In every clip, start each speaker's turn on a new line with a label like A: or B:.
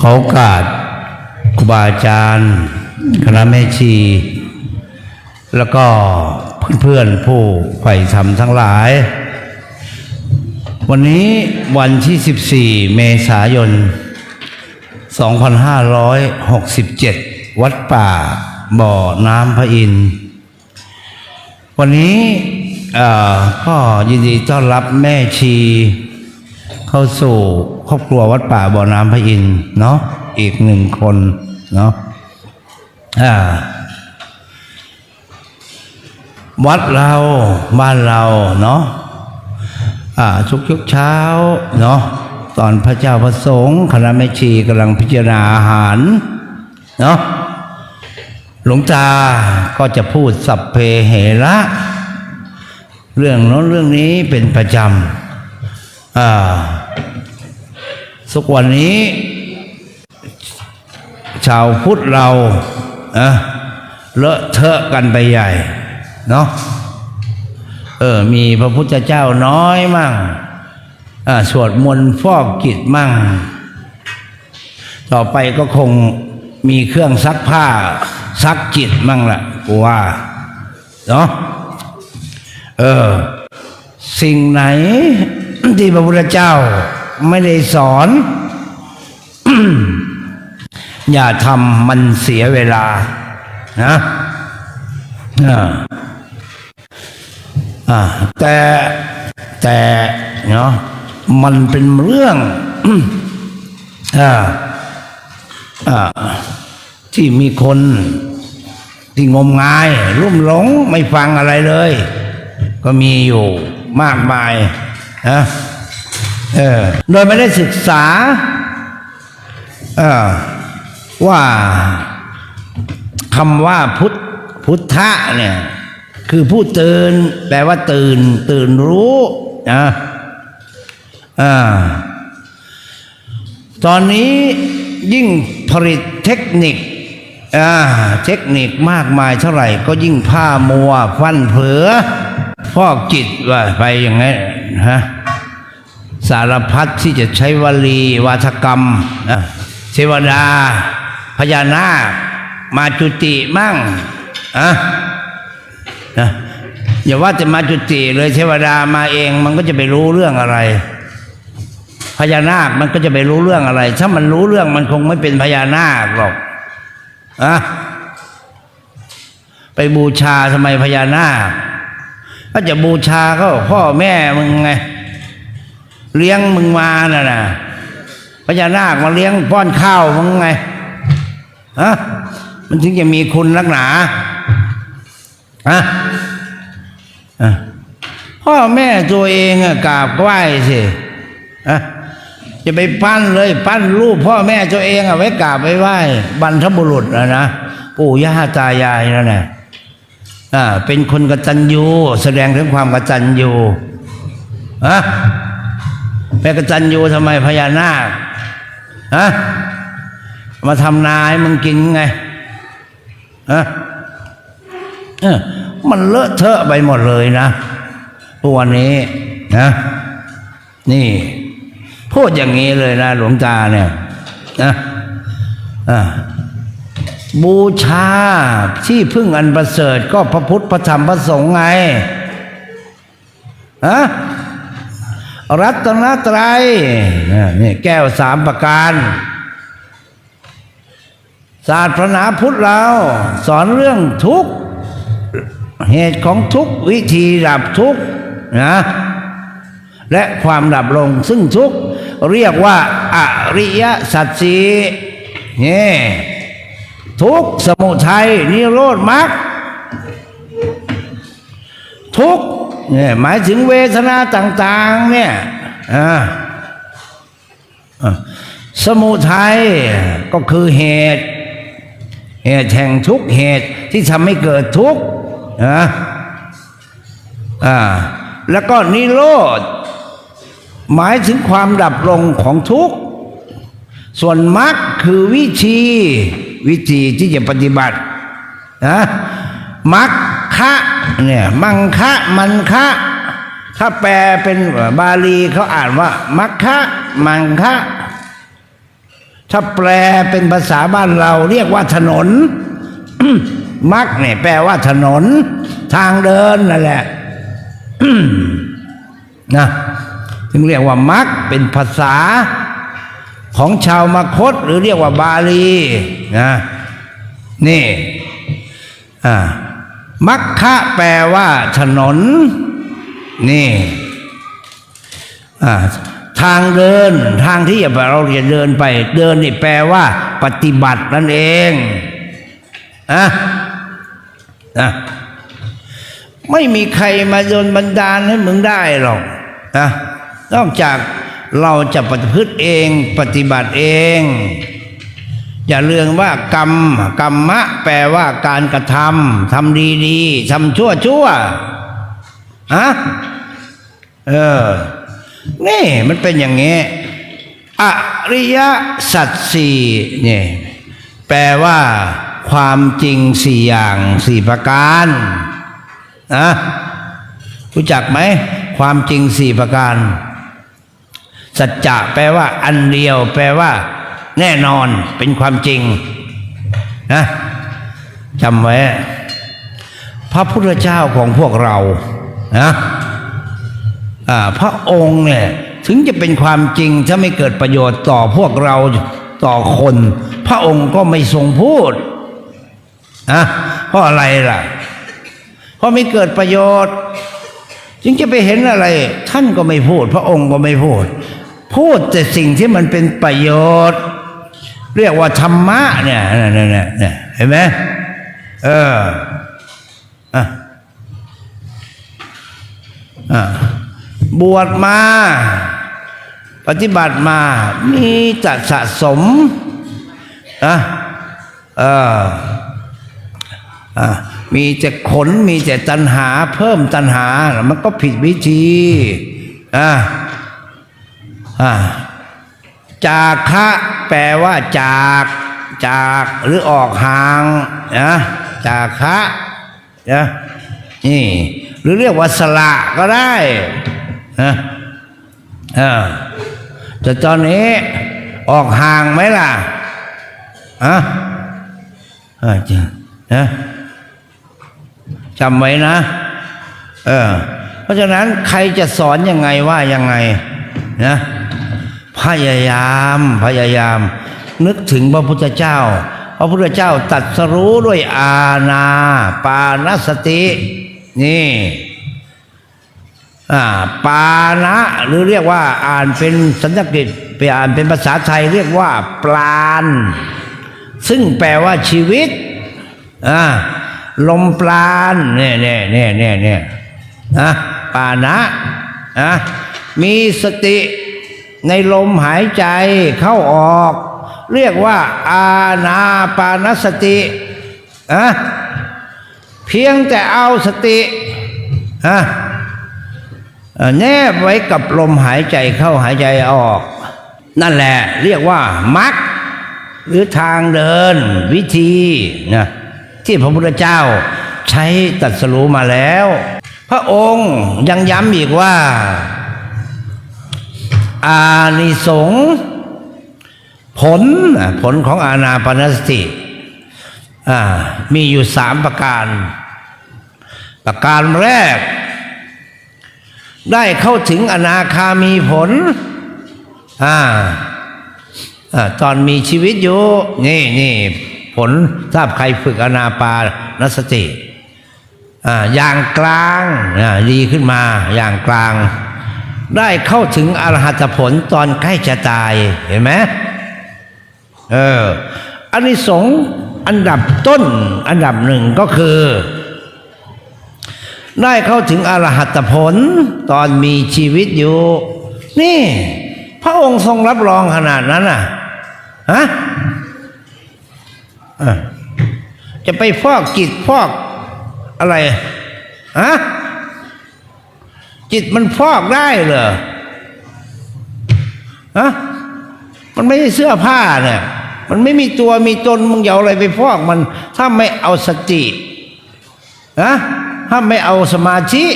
A: ขอโอกาสครูบาอาจารย์คณะแม่ชี แล้วก็เพื่อนๆผู้ใฝ่ธรรมทั้งหลาย วันนี้วันที่ 14 เมษายน 2567 วัดป่าบ่อน้ำพระอินทร์วันนี้ก็ยินดีต้อนรับแม่ชี เข้าสู่ครอบครัววัดป่าบ่อน้ำพระอินทร์เนาะอีกหนึ่งคนเนาะอ่า วัดเราบ้านเราเนาะอ่าทุกยุกเช้าเนาะตอนพระเจ้าพระสงฆ์คณะแม่ชีกำลังพิจารณาอาหารเนาะหลวงตาก็จะพูดสัพเพเหระ เรื่องโน้นเรื่องนี้เป็นประจำ อ่าสุกวันนี้ ชาวพุทธเราอะเลอะเทอะกันไปใหญ่เนาะเออ มีพระพุทธเจ้าน้อยมั่งอ่าสวดมนต์ฟอกจิตมั่ง ต่อไปก็คงมีเครื่องซักผ้า ซักจิตมั่งละกูว่าเนาะเออ สิ่งไหน ที่พระพุทธเจ้าไม่ได้สอน อย่าทำมันเสียเวลานะแต่แต่เนาะมันเป็นเรื่องออที่มีคนที่งมงาย รุ่มหลงไม่ฟังอะไรเลย ก็มีอยู่มากมาย นะเออโดยไม่ได้ศึกษาเออว่าคำว่าพุทธพุทธะเนี่ยคือผู้ตื่นแปลว่าตื่น ตื่นรู้นะอ่าตอนนี้ยิ่งผลิตเทคนิคอ่าเทคนิคมากมายเท่าไหร่ ก็ยิ่งผ้ามัวฟันเผือฟอกจิตว่าไปอย่างนี้นฮะ สารพัดที่จะใช้วลีวาทกรรมเทวดา พญานาคมาจุติมั่งอะนะอย่าว่าจะมาจุติเลยเทวดามาเองมันก็จะไปรู้เรื่องอะไร พญานาคมันก็จะไปรู้เรื่องอะไร ถ้ามันรู้เรื่องมันคงไม่เป็นพญานาคหรอกอะไปบูชาทำไมพญานาคก็จะบูชาก็พ่อแม่มึงไง เลี้ยงมึงมาน่ะนะพญานาคมาเลี้ยงป้อนข้าวมึงไงฮะมันถึงจะมีคุณนักหนาฮะอะพ่อแม่ตัวเองอะกราบไหว้สิอะจะไปปั้นเลยปั้นรูปพ่อแม่ตัวเองอะไว้กราบไว้ไหว้บรรทบุรุษนะนะปู่ย่าตายายนั่นแหละอ่าเป็นคนกตัญญูแสดงถึงความกตัญญูอะ ม่กตันยูทำไมพญานาคฮะมาทำนาให้มึงกินไงฮะเออมันเลอะเทอะไปหมดเลยนะทุกวันนี้นะนี่พูดอย่างนี้เลยนะหลวงตาเนี่ยนะอ่าบูชาที่พึ่งอันประเสริฐก็พระพุทธพระธรรมพระสงฆ์ไงฮะ รัตนตรัยนี่แก้วสามประการ ศาสตร์พระนาพุทธเรา สอนเรื่องทุกข์ เหตุของทุกข์ วิธีดับทุกข์นะและความดับลงซึ่งทุกข์เรียกว่าอริยสัจสีนี่ทุกสมุทัยนิโรธมรรคทุก เนี่ยหมายถึงเวทนาต่าง ๆ เนี่ยอ่าสมุทัยก็คือเหตุ เหตุแห่งทุกเหตุที่ทำให้เกิดทุกข์นะอ่าแล้วก็นิโรธหมายถึงความดับลงของทุกข์ ส่วนมรรคคือวิธีวิธีที่จะปฏิบัตินะมรรคะ เนี่ย มังคะมันคะ ถ้าแปลเป็นบาลีเขาอ่านว่า มัคคะมังคะ ถ้าแปลเป็นภาษาบ้านเราเรียกว่าถนน มักเนี่ยแปลว่าถนน ทางเดินนั่นแหละนะจึงเรียกว่ามักเป็นภาษาของชาวมคต หรือเรียกว่าบาลีนะนี่อ่า มักคะแปลว่าถนน นี่ทางเดินทางที่เราจะเดินไป เดินนี่แปลว่า ปฏิบัตินั่นเองอะนะไม่มีใครมาโดนบันดาลให้มึงได้หรอกนะนอกจากเราจะปฏิพฤติเองปฏิบัติเอง อย่าเรื่องว่ากรรมกรรมะ แปลว่าการกระทำทำดีดีๆทำชั่วชั่วฮะเออ นี่มันเป็นอย่างนี้อริยสัจสี่นี่แปลว่าความจริงสี่อย่างสี่ประการนะรู้จักไหม ความจริงสี่ประการ สัจจะแปลว่า อันเดียว แปลว่า แน่นอนเป็นความจริงนะจำไว้ พระพุทธเจ้าของพวกเรานะพระองค์เนี่ยถึงจะเป็นความจริงถ้าไม่เกิดประโยชน์ต่อพวกเราต่อคน พระองค์ก็ไม่ทรงพูดนะเพราะอะไรล่ะ เพราะไม่เกิดประโยชน์ จึงจะไปเห็นอะไร ท่านก็ไม่พูด พระองค์ก็ไม่พูด พูดแต่สิ่งที่มันเป็นประโยชน์ เรียกว่าธรรมะเนี่ยเนี่ยเนี่ยเห็นไหมเอออะอะบวชมา ปฏิบัติมา มีจะสะสมนะเอออะมีแต่ขนมีแต่ตัณหา เพิ่มตัณหา มันก็ผิดวิธีอะอะ จาคะแปลว่าจากจากหรือออกห่างนะจาคะนะนี่หรือเรียกว่าสละก็ได้นะเออแต่ตอนนี้ออกห่างไหมล่ะอะเออจริงนะจำไว้นะ เออ เพราะฉะนั้นใครจะสอนยังไงว่ายังไงนะ พยายามพยายาม นึกถึงพระพุทธเจ้า พระพุทธเจ้าตัดสรู้ด้วยอาณาปานสติ นี่ปานะหรือเรียกว่าอ่านเป็นสัญญกฤษไปอ่านเป็นภาษาไทยเรียกว่าปราณซึ่งแปลว่าชีวิตลมปราณเนี่ยเนี่ยเนี่ยเนี่ยเนี่ยนะปานะนะมีสติ ในลมหายใจเข้าออก เรียกว่า อาณาปานสติอะเพียงแต่เอาสติอะแนบไว้กับลมหายใจเข้าหายใจออก นั่นแหละ เรียกว่ามักหรือทางเดินวิธีนะที่พระพุทธเจ้าใช้ตรัดสรู้มาแล้ว พระองค์ยังย้ำอีกว่า อานิสงผลผลของอาณาปนสติมีอยู่สามประการ ประการแรก ได้เข้าถึงอนาคามีผลอ่าอ่าตอนมีชีวิตอยู่ นี่นี่ผลถ้าบใครฝึกอนาปานสติออย่างกลางดีขึ้นมาอย่างกลาง ได้เข้าถึงอรหัตผลตอนใกล้จะตายเห็นไหมเอออันนี้สงอันดับต้นอันดับหนึ่งก็คือ ได้เข้าถึงอรหัตผลตอนมีชีวิตอยู่ นี่ พระองค์ทรงรับรองขนาดนั้นน่ะฮะจะไปฟอกจิตฟอกอะไรฮะ จิตมันฟอกได้เหรอฮะมันไม่ใช่เสื้อผ้าเนี่ย มันไม่มีตัวมีตนมึงอย่าอะไรไปฟอกมัน ถ้าไม่เอาสตินะถ้าไม่เอาสมาธิ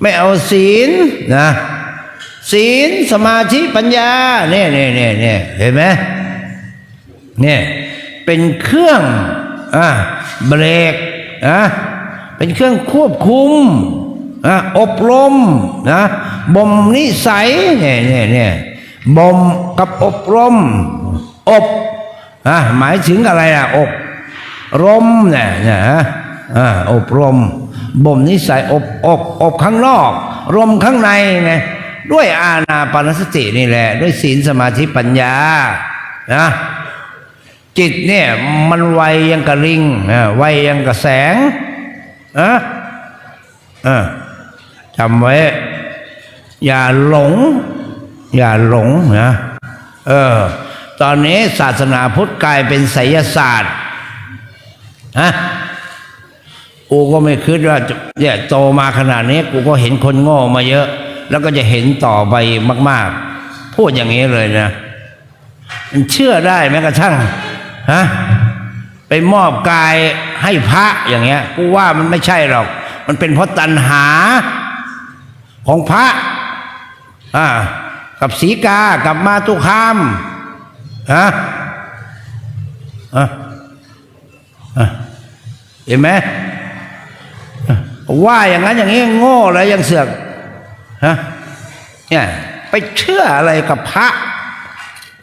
A: ไม่เอาศีลนะศีลสมาธิปัญญาเนี่ยเนี่ยเนี่ยเนี่ยเห็นไหมเนี่ยเป็นเครื่องอะเบรกนะเป็นเครื่องควบคุม อบรมนะบ่มนิสัยเนี่ยเนี่ยเนี่ยบ่มกับอบรม อบอะหมายถึงอะไรอะอบรมเนี่ยนะอะอบรมบ่มนิสัยอบอบอบข้างนอก รมข้างในไงด้วยอาณาปานสตินี่แหละ ด้วยศีลสมาธิปัญญานะจิตเนี่ยมันไวยังกระลิงอะไวยังกระแสงอะอะ จำไว้ อย่าหลง อย่าหลงนะเออ ตอนนี้ศาสนาพุทธกลายเป็นไสยศาสตร์ฮะกูก็ไม่คิดว่าจะเนี่ยโตมาขนาดนี้ กูก็เห็นคนโง่มาเยอะ แล้วก็จะเห็นต่อไปมาก ๆ พูดอย่างนี้เลยนะมันเชื่อได้แม้กระทั่งฮะไปมอบกายให้พระอย่างเงี้ย กูว่ามันไม่ใช่หรอก มันเป็นเพราะตัณหา ของพระอ่ากับสีกา กับมาตุคามฮะอะอะเห็นไหมว่าอย่างนั้นอย่างนี้โง่แล้วยังเสือกฮะเนี่ยไปเชื่ออะไรกับพระ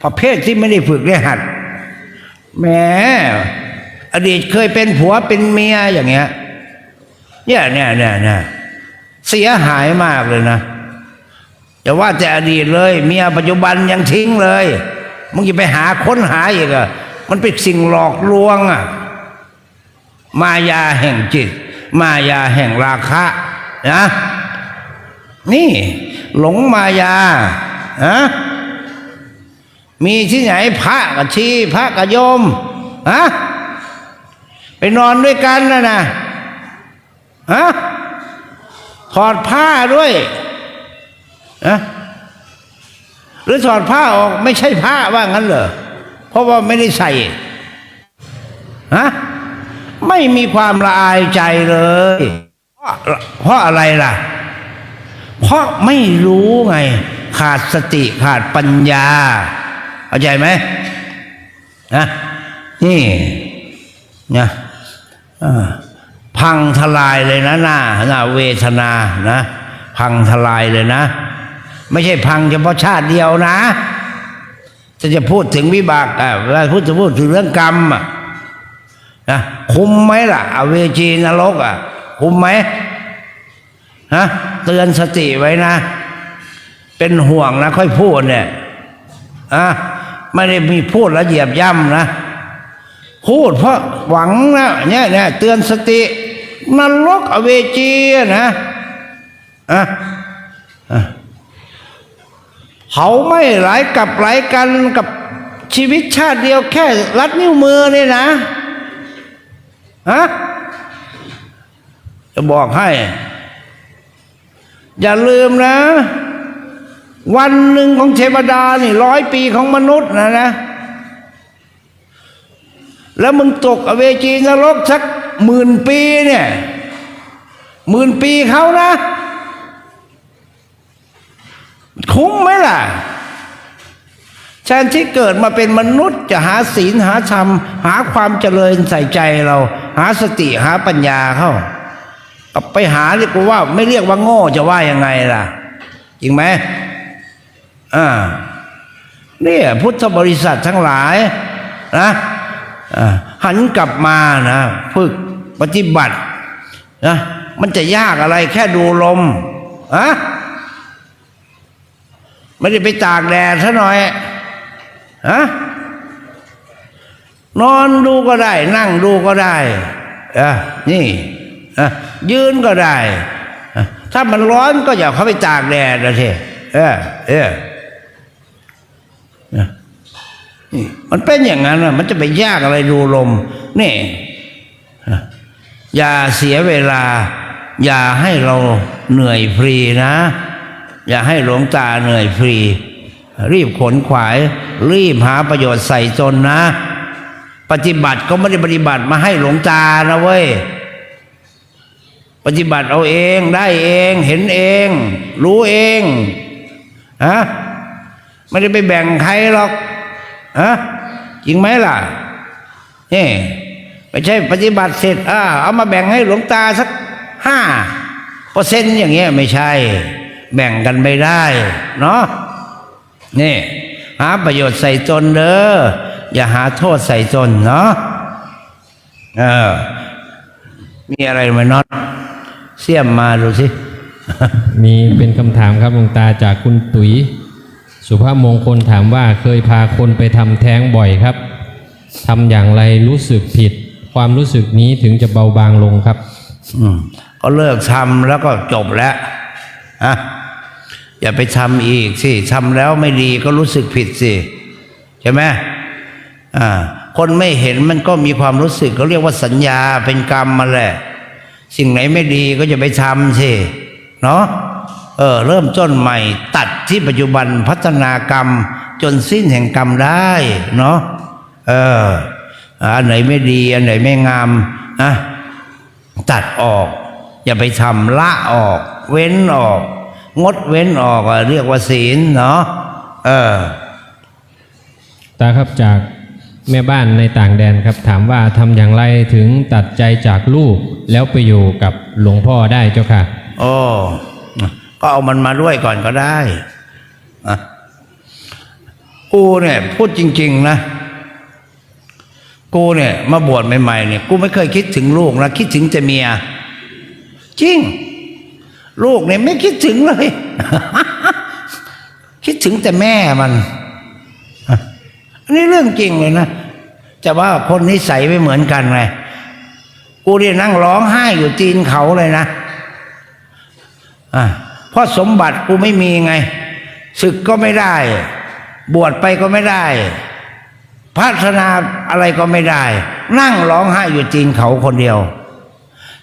A: ประเภทที่ไม่ได้ฝึกได้หัดแหมอดีตเคยเป็นผัวเป็นเมียอย่างเงี้ยเนี่ยเนี่ยเนี่ยเนี่ย เสียหายมากเลยนะอย่าว่าแต่อดีตเลย เมียปัจจุบันยังทิ้งเลยมึงจะไปหาค้นหาอีกอะมันเป็นสิ่งหลอกลวงอะมายาแห่งจิต มายาแห่งราคะนะนี่หลงมายาฮะมีที่ไหนพระกับชีพระกับโยมฮะไปนอนด้วยกันนะนะฮะ ถอดผ้าด้วยฮะหรือถอดผ้าออกไม่ใช่ผ้าว่างั้นเหรอเพราะว่าไม่ได้ใส่ฮะไม่มีความละอายใจเลย เพราะเพราะอะไรล่ะ เพราะไม่รู้ไง ขาดสติขาดปัญญาเข้าใจไหมนะนี่นะอ่า พังทลายเลยนะหน้าหน้าเวทนานะ พังทลายเลยนะ ไม่ใช่พังเฉพาะชาติเดียวนะจะจะพูดถึงวิบากอะเวลาพูดจะพูดถึงเรื่องกรรมอะนะคุ้มไหมล่ะอเวจีนรกอะ คุ้มไหมฮะเตือนสติไว้นะ เป็นห่วงนะค่อยพูดเนี่ยอะไม่ได้มีพูดแล้วเหยียบย่ำนะพูดเพราะหวังนะเนี่ยเนี่ยเตือนสติ นรกอเวจีนะอะอะเขาไม่หลายกับหลายกันกับชีวิตชาติเดียวแค่รัดนิ้วมือเนี่ยนะฮะจะบอกให้ อย่าลืมนะ วันหนึ่งของเทวดานี่ร้อยปีของมนุษย์นะนะ แล้วมึงตกอเวจีนรกสัก หมื่นปีเนี่ยหมื่นปีเขานะ คุ้มไหมล่ะแทนที่เกิดมาเป็นมนุษย์จะหาศีลหาธรรม หาความเจริญใส่ใจเรา หาสติหาปัญญาเข้าไปหาเรียกว่า ไม่เรียกว่าโง่จะว่ายังไงล่ะจริงไหมอ่าเนี่ยพุทธบริษัททั้งหลายนะหันกลับมานะฝึก ปฏิบัตินะมันจะยากอะไรแค่ดูลมอะไม่ได้ไปตากแดดซะหน่อยฮะนอนดูก็ได้ นั่งดูก็ได้อะนี่อะยืนก็ได้ ถ้ามันร้อนก็อย่าเข้าไปตากแดดนะทีเออเออี่มันเป็นอย่างนั้นนะมันจะไปยากอะไรดูลม นี่ อย่าเสียเวลา อย่าให้เราเหนื่อยฟรีนะ อย่าให้หลวงตาเหนื่อยฟรี รีบขนขวาย รีบหาประโยชน์ใส่ตนนะ ปฏิบัติก็ไม่ได้ปฏิบัติมาให้หลวงตานะเว้ยปฏิบัติเอาเองได้เองเห็นเอง รู้เองฮะไม่ได้ไปแบ่งใครหรอกฮะจจริงไหมล่ะนี่ ไม่ใช่ปฏิบัติเสร็จอ่าเอามาแบ่งให้หลวงตาสักห้าเปอร์เซ็นต์อย่างเงี้ยไม่ใช่ แบ่งกันไม่ได้ เนาะนี่หาประโยชน์ใส่ตนเด้ออย่าหาโทษใส่ตนเนาะเออ มีอะไรไหมน็อตเสียมมาดูสิ
B: มีเป็นคำถามครับหลวงตาจากคุณตุ๋ย สุภาพมงคลถามว่าเคยพาคนไปทำแท้งบ่อยครับทำอย่างไรรู้สึกผิด ความรู้สึกนี้ถึงจะเบาบางลงครับ
A: อืมก็เลิกทำแล้วก็จบแล้วอะอย่าไปทำอีกสิทำแล้วไม่ดีก็รู้สึกผิดสิใช่ไหมอ่าคนไม่เห็นมันก็มีความรู้สึกเขาเรียกว่าสัญญาเป็นกรรมมาแหละ สิ่งไหนไม่ดีก็จะไปทำสิเนาะเออเริ่มต้นใหม่ตัดที่ปัจจุบันพัฒนากรรม จนสิ้นแห่งกรรมได้ เนาะเออ อันไหนไม่ดี อันไหนไม่งามอะตัดออก อย่าไปทำละออก เว้นออก งดเว้นออกอะเรียกว่าศีลเนาะเออ
B: ตาครับจากแม่บ้านในต่างแดนครับ ถามว่าทำอย่างไรถึงตัดใจจากลูกแล้วไปอยู่กับหลวงพ่อได้เจ้าค่ะ
A: โอ้ก็เอามันมาด้วยก่อนก็ได้อะกูเนี่ยพูดจริง ๆ นะ กูเนี่ย มาบวชใหม่ๆเนี่ย กูไม่เคยคิดถึงลูกนะคิดถึงแต่เมีย จริง ลูกเนี่ยไม่คิดถึงเลย คิดถึงแต่แม่มันอันนี้เรื่องจริงเลยนะแต่ว่าคนนิสัยไม่เหมือนกันไงกูเนี่ยนั่งร้องไห้อยู่ตีนเขาเลยนะอะเพราะสมบัติกูไม่มีไงศึกก็ไม่ได้ บวชไปก็ไม่ได้ พัฒนาอะไรก็ไม่ได้ นั่งร้องไห้อยู่ตีนเขาคนเดียว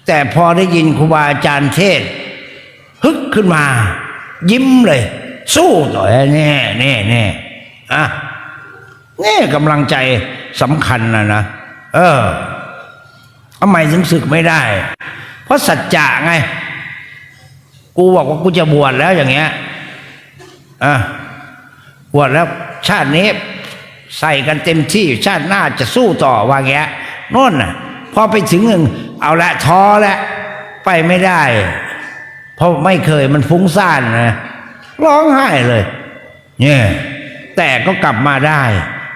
A: แต่พอได้ยินครูบาอาจารย์เทศฮึกขึ้นมา ยิ้มเลย สู้ต่อแน่แน่แน่อะนี่กำลังใจสำคัญนะนะเออทำไมถึงศึกไม่ได้ เพราะสัจจะไง กูบอกว่ากูจะบวชแล้วอย่างเงี้ยอะบวชแล้วชาตินี้ ใส่กันเต็มที่ชาติหน้าจะสู้ต่อว่าแงโน่นน่ะพอไปถึงหนึ่งเอาละท้อแล้วไปไม่ได้ เพราะไม่เคยมันฟุ้งซ่านนะร้องไห้เลยเนี่ยแต่ก็กลับมาได้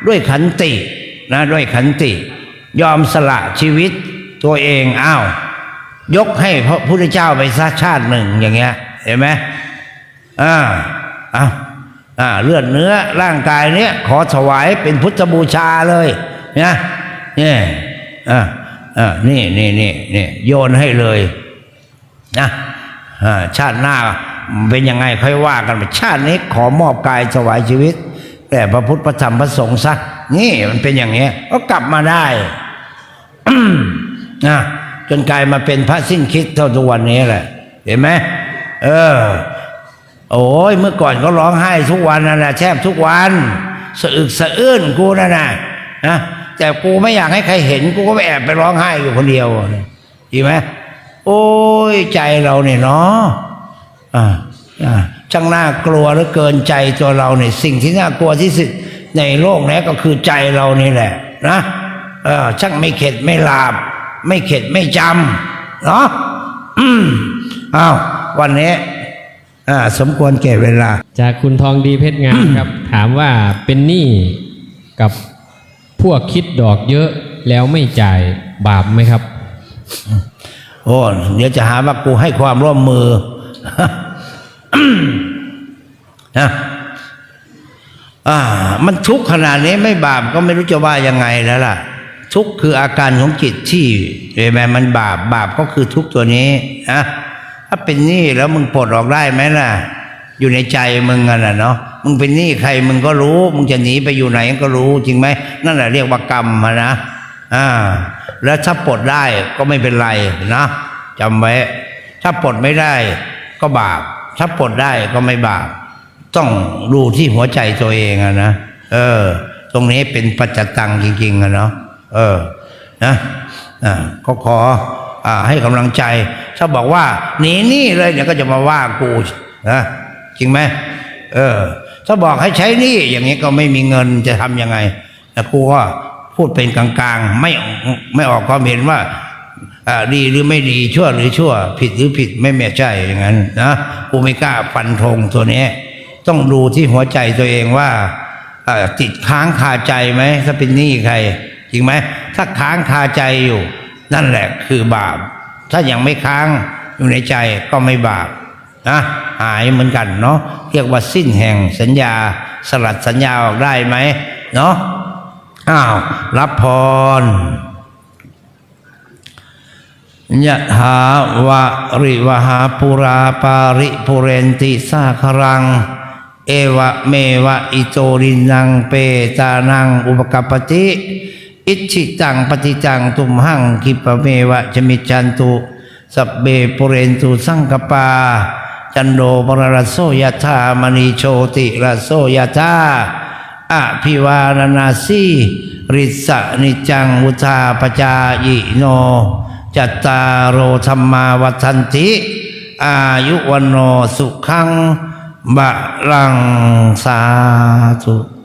A: ด้วยขันตินะด้วยขันติ ยอมสละชีวิตตัวเองอ้าวยกให้พระพุทธเจ้าไปซะชาติหนึ่งอย่างเงี้ย เห็นไหมอ่าอ้าวอ่า เลือดเนื้อร่างกายเนี้ยขอถวายเป็นพุทธบูชาเลยนะนี่อ่าอ่านี่นี่นี่นี่โยนให้เลยนะชาติหน้าเป็นยังไงค่อยว่ากันไปชาตินี้ขอมอบกายถวายชีวิต แต่พระพุทธพระธรรมพระสงฆ์ซะนี่มันเป็นอย่างเงี้ยก็กลับมาได้นะจนกลายมาเป็นพระสิ้นคิดเท่าทุกวันนี้แหละ เห็นไหมเออ โอ้ยเมื่อก่อนก็ร้องไห้ทุกวันนั่นแหละแทบทุกวันสะอึกสะอื้นกูนั่นน่ะนะแต่กูไม่อยากให้ใครเห็นกูก็ไปแอบไปร้องไห้อยู่คนเดียวดีไหมโอ้ยใจเราเนี่ยเนาะอ่าอ่าช่างน่ากลัวเหลือเกินใจตัวเราเนี่ยสิ่งที่น่ากลัวที่สุดในโลกนี้ก็คือใจเรานี่แหละ นะเออช่างไม่เข็ดไม่หลาบ ไม่เข็ดไม่จำเนาะอืมอ้าววันนี้ อ่าสมควรแก่เวลา
B: จากคุณทองดีเพชรงามครับ ถามว่าเป็นหนี้กับพวกคิดดอกเยอะแล้วไม่จ่ายบาปไหมครับ
A: โอ้เดี๋ยวจะหาว่ากูให้ความร่วมมือนะอ่า มันทุกข์ขนาดนี้ไม่บาปก็ไม่รู้จะว่ายังไงแล้วล่ะ ทุกข์คืออาการของจิตที่เห็นไหมมันบาปบาปก็คือทุกข์ตัวนี้นะ ถ้าเป็นหนี้แล้วมึงปลดออกได้ไหมล่ะ อยู่ในใจมึงอะน่ะเนาะมึงเป็นหนี้ใครมึงก็รู้ มึงจะหนีไปอยู่ไหนก็รู้จริงไหมนั่นแหละเรียกว่ากรรมนะอ่า แล้วถ้าปลดได้ก็ไม่เป็นไรนะจำไว้ถ้าปลดไม่ได้ก็บาป ถ้าปลดได้ก็ไม่บาป ต้องดูที่หัวใจตัวเองอะนะเออ ตรงนี้เป็นปัจจตังจริงๆอะเนาะเออนะอ่าก็ขออ่า ให้กำลังใจ ถ้าบอกว่าหนีนี่เลยเนี่ยก็จะมาว่ากูนะจริงไหมเออ ถ้าบอกให้ใช้นี่อย่างนี้ก็ไม่มีเงินจะทำยังไงแต่กูก็พูดเป็นกลางๆ ไม่ไม่ออกความเห็นว่าดีหรือไม่ดีชั่วหรือชั่ว ผิดหรือผิดไม่แม่ใช่อย่างนั้นนะกูไม่กล้าฟันธงตัวนี้ ต้องดูที่หัวใจตัวเองว่าอ่าติดค้างคาใจไหมถ้าเป็นหนี้ใคร จริงไหมถ้าค้างคาใจอยู่ นั่นแหละคือบาป ถ้ายังไม่ค้างอยู่ในใจก็ไม่บาปนะหายเหมือนกันเนาะเรียกว่าสิ้นแห่งสัญญาสลัดสัญญาออกได้ไหมเนาะอ้าวรับพรยะถาวะริวหาปุราปาริปุเรนติสาครัง เอวะเมวะอิโตรินังเปตานังอุปกปปติ อิชิตังปฏิจังตุมหังคิปะเมวะจมิจันตุสัพเบปุเรนตุสังกปา จันโดปรรสโสยธามณีโชติรสโสยธาอภิวารนาสีริสะนิจังวุธาปจายโน จัตตารโอธรรมาวัฏันติอายุวันโนสุขังบะรังสาธุ